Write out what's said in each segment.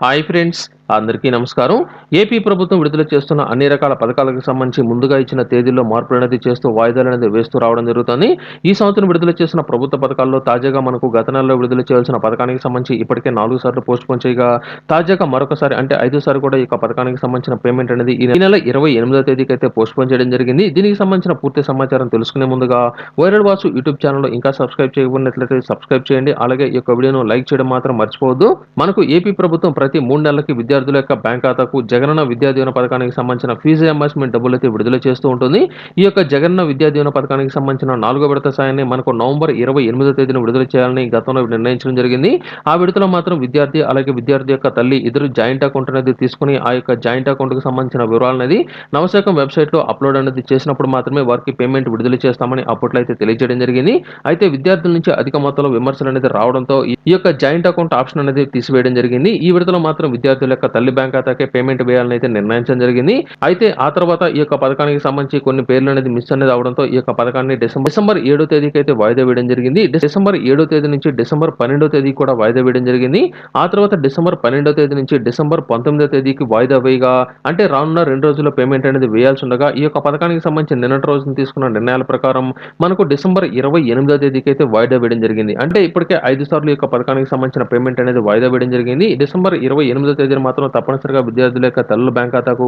Hi friends అందరికీ నమస్కారం. AP ప్రభుత్వం విడుదల చేస్తున్న అన్ని రకాల పథకాలకు సంబంధించి ముందుగా ఇచ్చిన తేదీల్లో మార్పులు అనేది చేస్తూ వాయిదాలు అనేది వేస్తూ రావడం జరుగుతుంది. ఈ సంవత్సరం విడుదల చేసిన ప్రభుత్వ పథకాల్లో తాజాగా మనకు గత నెలలో విడుదల చేయాల్సిన పథకానికి సంబంధించి ఇప్పటికే నాలుగు సార్లు పోస్ట్ పోన్ చేయగా తాజాగా మరొకసారి అంటే ఐదు సార్లు కూడా ఈ యొక్క పథకానికి సంబంధించిన పేమెంట్ అనేది ఈ నెల ఇరవై ఎనిమిదో తేదీకి అయితే పోస్ట్ పోన్ చేయడం జరిగింది. దీనికి సంబంధించిన పూర్తి సమాచారం తెలుసుకునే ముందుగా వైరల్ వాసు యూట్యూబ్ ఛానల్ ఇంకా సబ్స్క్రైబ్ చేయబడినట్లయితే సబ్స్క్రైబ్ చేయండి. అలాగే ఈ యొక్క వీడియోను లైక్ చేయడం మాత్రం మర్చిపోవద్దు. మనకు ఏపీ ప్రభుత్వం ప్రతి మూడు నెలలకి విద్యార్థుల యొక్క బ్యాంక్ ఖాతాకు జగనన్న విద్యా దీవెన పథకానికి సంబంధించిన ఫీజు రియంబర్స్మెంట్ డబ్బులు అయితే విడుదల చేస్తూ ఉంటుంది ఈ యొక్క జగనన్న విద్యా దీవెన పథకానికి సంబంధించిన నాలుగో విడత సాయాన్ని మనకు నవంబర్ ఇరవై ఎనిమిదో తేదీన విడుదల చేయాలని గతంలో నిర్ణయించడం జరిగింది. ఆ విడతలో మాత్రం విద్యార్థి అలాగే విద్యార్థి యొక్క తల్లి ఇద్దరు జాయింట్ అకౌంట్ అనేది తీసుకుని ఆ యొక్క జాయింట్ అకౌంట్కు సంబంధించిన వివరాలు అనేది నవశాఖం వెబ్సైట్లో అప్లోడ్ అనేది చేసినప్పుడు మాత్రమే వారికి పేమెంట్ విడుదల చేస్తామని అప్పట్లో అయితే తెలియజేయడం జరిగింది. అయితే విద్యార్థుల నుంచి అధిక మొత్తంలో విమర్శలు అనేది రావడంతో ఈ యొక్క జాయింట్ అకౌంట్ ఆప్షన్ అనేది తీసివేయడం జరిగింది. ఈ విడతలో మాత్రం విద్యార్థుల యొక్క తల్లి బ్యాంక్ ఖాతాకే పేమెంట్ వేయాలని అయితే నిర్ణయించడం జరిగింది. అయితే ఆ తర్వాత ఈ యొక్క పథకానికి సంబంధించి కొన్ని పేర్లు అనేది మిస్ అనేది అవడంతో ఈ యొక్క పథకాన్ని డిసెంబర్ డిసెంబర్ ఏడో తేదీకి అయితే వాయిదా వేయడం జరిగింది. డిసెంబర్ ఏడో తేదీ నుంచి డిసెంబర్ పన్నెండో తేదీ కూడా వాయిదా వేయడం జరిగింది. ఆ తర్వాత డిసెంబర్ పన్నెండో తేదీ నుంచి డిసెంబర్ పంతొమ్మిదో తేదీకి వాయిదా వేయగా అంటే రానున్న రెండు రోజుల్లో పేమెంట్ అనేది వేయాల్సి ఉండగా ఈ యొక్క పథకానికి సంబంధించి నిన్నటి రోజున తీసుకున్న నిర్ణయాల ప్రకారం మనకు డిసెంబర్ ఇరవై ఎనిమిదో తేదీకి అయితే వాయిదా వేయడం జరిగింది. అంటే ఇప్పటికే ఐదు సార్లు ఈ యొక్క పథకానికి సంబంధించిన పేమెంట్ అనేది వాయిదా వేయడం జరిగింది. డిసెంబర్ ఇరవై ఎనిమిదో తేదీన మాత్రం తప్పనిసరిగా విద్యార్థుల యొక్క తల్లుల బ్యాంక్ ఖాతాకు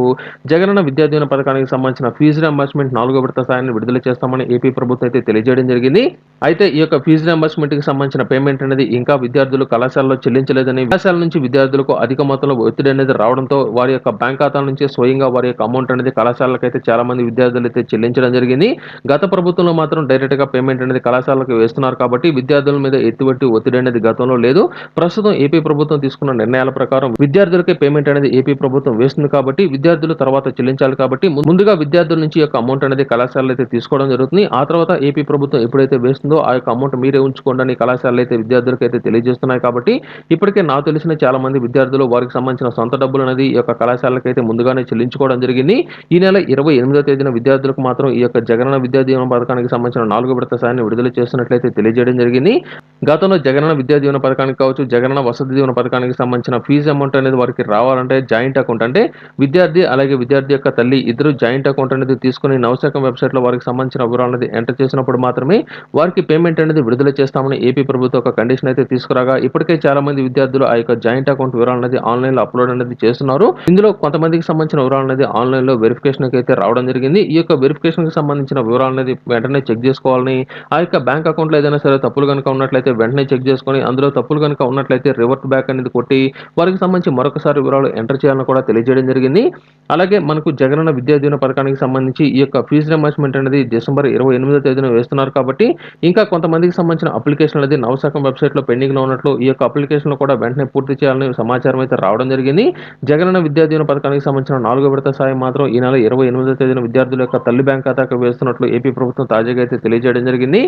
జగనన్న విద్యా దీవెన పథకానికి సంబంధించిన ఫీజు రింబర్స్మెంట్ నాలుగో విడత సాయాన్ని విడుదల చేస్తామని ఏపీ ప్రభుత్వం అయితే తెలియజేయడం జరిగింది. అయితే ఈ యొక్క ఫీజు రింబర్స్మెంట్కి సంబంధించిన పేమెంట్ అనేది ఇంకా విద్యార్థులు కళాశాలలో చెల్లించలేదని కళాశాల నుంచి విద్యార్థులకు అధిక మొత్తంలో ఒత్తిడి అనేది రావడంతో వారి యొక్క బ్యాంక్ ఖాతాల నుంచి స్వయంగా వారి యొక్క అమౌంట్ అనేది కళాశాలకు అయితే చాలా మంది విద్యార్థులు అయితే చెల్లించడం జరిగింది. గత ప్రభుత్వంలో మాత్రం డైరెక్ట్గా పేమెంట్ అనేది కళాశాలకు వేస్తున్నారు కాబట్టి విద్యార్థుల మీద ఎటువంటి ఒత్తిడి అనేది గతంలో లేదు. ప్రస్తుతం ఏపీ ప్రభుత్వం తీసుకున్న నిర్ణయాల ప్రకారం విద్యార్థులకి పేమెంట్ అనేది ఏపీ ప్రభుత్వం వేస్తుంది కాబట్టి విద్యార్థులు తర్వాత చెల్లించాలి కాబట్టి ముందుగా విద్యార్థుల నుంచి యొక్క అమౌంట్ అనేది కళాశాలలు అయితే తీసుకోవడం జరుగుతుంది. ఆ తర్వాత ఏపీ ప్రభుత్వం ఎప్పుడైతే వేస్తుందో ఆ యొక్క అమౌంట్ మీరే ఉంచుకోండి అని కళాశాలలు అయితే విద్యార్థులకు అయితే తెలియజేస్తున్నాయి కాబట్టి ఇప్పటికే నాకు తెలిసిన చాలా మంది విద్యార్థులు వారికి సంబంధించిన సొంత డబ్బులు అనేది ఈ యొక్క కళాశాలకు అయితే ముందుగానే చెల్లించుకోవడం జరిగింది. ఈ నెల ఇరవై ఎనిమిదో తేదీన విద్యార్థులకు మాత్రం ఈ యొక్క జగనన్న విద్యా దీవెన పథకానికి సంబంధించిన నాలుగు విడత సాయాన్ని విడుదల చేస్తున్నట్లయితే తెలియజేయడం జరిగింది. గతంలో జగనన్న విద్యా దీవెన పథకానికి కావచ్చు జగనన్న వసతి దీవెన పథకానికి సంబంధించిన ఫీజు అమౌంట్ అనేది వారికి రావాలంటే జాయింట్ అకౌంట్. అంటే విద్యార్థి అలాగే విద్యార్థి యొక్క తల్లి ఇద్దరు జాయింట్ అకౌంట్ అనేది తీసుకుని నవశాఖం వెబ్సైట్లో వారికి సంబంధించిన వివరాలు అనేది ఎంటర్ చేసినప్పుడు మాత్రమే వారికి పేమెంట్ అనేది విడుదల చేస్తామని ఏపీ ప్రభుత్వం ఒక కండిషన్ అయితే తీసుకురాగా. ఇప్పటికే చాలా మంది విద్యార్థులు ఆ యొక్క జాయింట్ అకౌంట్ వివరాలు అనేది ఆన్లైన్లో అప్లోడ్ అనేది చేస్తున్నారు. ఇందులో కొంతమందికి సంబంధించిన వివరాలు అనేది ఆన్లైన్లో వెరిఫికేషన్కి వెరిఫికేషన్ అయితే రావడం జరిగింది. ఈ యొక్క వెరిఫికేషన్కి సంబంధించిన వివరాలు అనేది వెంటనే చెక్ చేసుకోవాలని ఆ యొక్క బ్యాంక్ అకౌంట్లో ఏదైనా సరే తప్పులు కనుక ఉన్నట్లయితే వెంటనే చెక్ చేసుకొని అందులో తప్పులు కనుక ఉన్నట్లయితే రివర్ట్ బ్యాక్ అనేది కొట్టి వారికి సంబంధించి మరొకసారి వివరాలు ఎంటర్ చేయాలని కూడా తెలియజేయడం జరిగింది. అలాగే మనకు జగనన్న విద్యా దీవెన పథకానికి సంబంధించి ఈ యొక్క ఫీజు రింబర్స్మెంట్ అనేది డిసెంబర్ ఇరవై ఎనిమిదో తేదీన వేస్తున్నారు కాబట్టి ఇంకా కొంతమందికి సంబంధించిన అప్లికేషన్ అనేది నవశాఖం వెబ్సైట్లో పెండింగ్లో ఉన్నట్లు ఈ యొక్క అప్లికేషన్ కూడా వెంటనే పూర్తి చేయాలని సమాచారం అయితే రావడం జరిగింది. జగనన్న విద్యా దీవెన పథకానికి సంబంధించిన నాలుగో విడత సాయం మాత్రం ఈ నెల ఇరవై ఎనిమిదో తేదీన విద్యార్థుల యొక్క తల్లి బ్యాంక్ ఖాతాకు వేస్తున్నట్లు ఏపీ ప్రభుత్వం తాజాగా అయితే తెలియజేయడం జరిగింది.